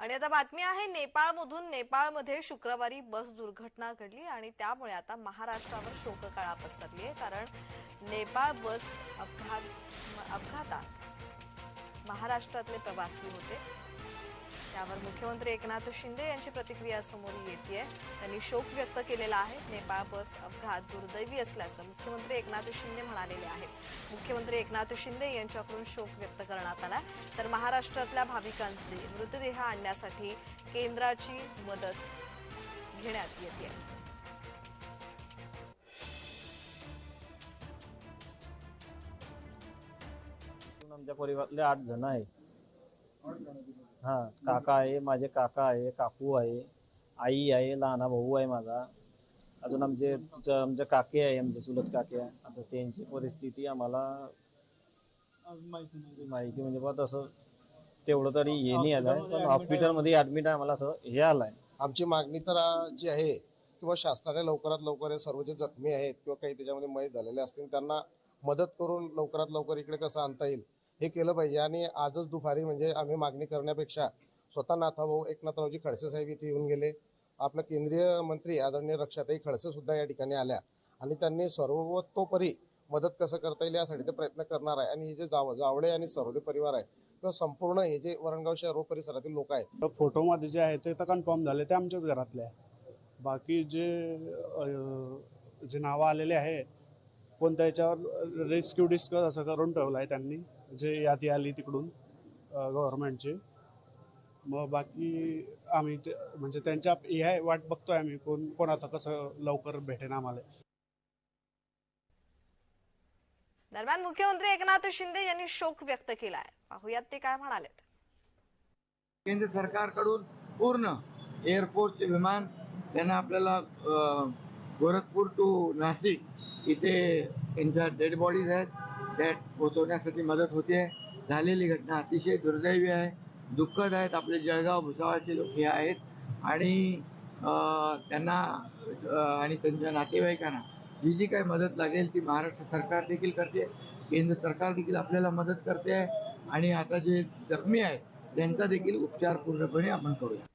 आणि आता बातमी आहे नेपाळमधून नेपाळमध्ये शुक्रवारी बस दुर्घटना घडली आणि त्यामुळे आता महाराष्ट्रावर शोककळा पसरली आहे कारण नेपाळ बस अपघात अपघातात महाराष्ट्रातले प्रवासी होते. त्यावर मुख्यमंत्री एकनाथ शिंदे यांची प्रतिक्रिया समोर येते त्यांनी शोक व्यक्त केलेला आहे. नेपाळ बस अपघात दुर्दैवी असल्याचं मुख्यमंत्री एकनाथ शिंदे म्हणालेले आहेत. मुख्यमंत्री एकनाथ शिंदे यांच्याकडून शोक व्यक्त करण्यात आला. तर महाराष्ट्रातल्या भाविकांचे मृतदेह आणण्यासाठी केंद्राची मदत घेण्यात येते. आमच्या परिवारातले आठ जण आहे हा काका आहे माझे काका आहे काकू आहे आई आहे लहाना भाऊ आहे माझा. अजून आमचे तिचं- आमचे काके आहे आमचे चुलत काके आहे. आता त्यांची परिस्थिती आम्हाला माहिती म्हणजे बा तसं तेवढं तरी हे नाही आलंय. पण हॉस्पिटलमध्ये ऍडमिट आहे आम्हाला असं हे आलंय. आमची मागणी तर जी आहे किंवा शासनाने लवकरात लवकर हे सर्व जे जखमी आहेत किंवा काही त्याच्यामध्ये मयत झालेले असतील त्यांना मदत करून लवकरात लवकर इकडे कसं आणता येईल? हे केलं पाहिजे. आणि आजच दुपारी म्हणजे आम्ही मागणी करण्यापेक्षा स्वतः नाथाभाऊ एकनाथरावजी खडसे साहेब इथे येऊन गेले. आपल्या केंद्रीय मंत्री आदरणीय रक्षाताई खडसेसुद्धा या ठिकाणी आल्या. आणि त्यांनी सर्वतोपरी मदत कसं करता येईल यासाठी ते प्रयत्न करणार आहे. आणि हे जे जाव जावळे आणि सर्वदे परिवार आहे किंवा संपूर्ण हे जे वरणगाव शहर परिसरातील लोक आहेत. तर फोटोमध्ये जे आहे ते तर कन्फर्म झाले. ते आमच्याच घरातले आहे. बाकी जे जे नावं आलेले आहे कोणत्या याच्यावर रेस्क्यू डिस्कस असं करून ठेवलं आहे त्यांनी. जे यादी आली तिकडून गव्हर्नमेंटची मग बाकी आम्ही ते म्हणजे त्यांच्या हे आहे वाट बघतोय आम्ही कोण कोणाचं कसं लवकर भेटेन आम्हाला. दरम्यान मुख्यमंत्री एकनाथ शिंदे यांनी शोक व्यक्त केला आहे पाहुयात ते काय म्हणालेत. केंद्र सरकारकडून पूर्ण एअरफोर्सचे विमान त्यांना आपल्याला गोरखपूर टू नाशिक इथे त्यांच्या डेड बॉडीज आहेत. त्या पोचवण्यासाठी मदत होते. झालेली घटना अतिशय दुर्दैवी आहे. दुःखद आहेत आपले जळगाव भुसावळचे लोक हे आहेत. आणि त्यांना आणि त्यांच्या नातेवाईकांना जी जी काही मदत लागेल ती महाराष्ट्र सरकार देखील करते. केंद्र सरकार देखील आपल्याला मदत करते. आहे आणि आता जे जखमी आहेत त्यांचा देखील उपचार पूर्णपणे आपण करूया.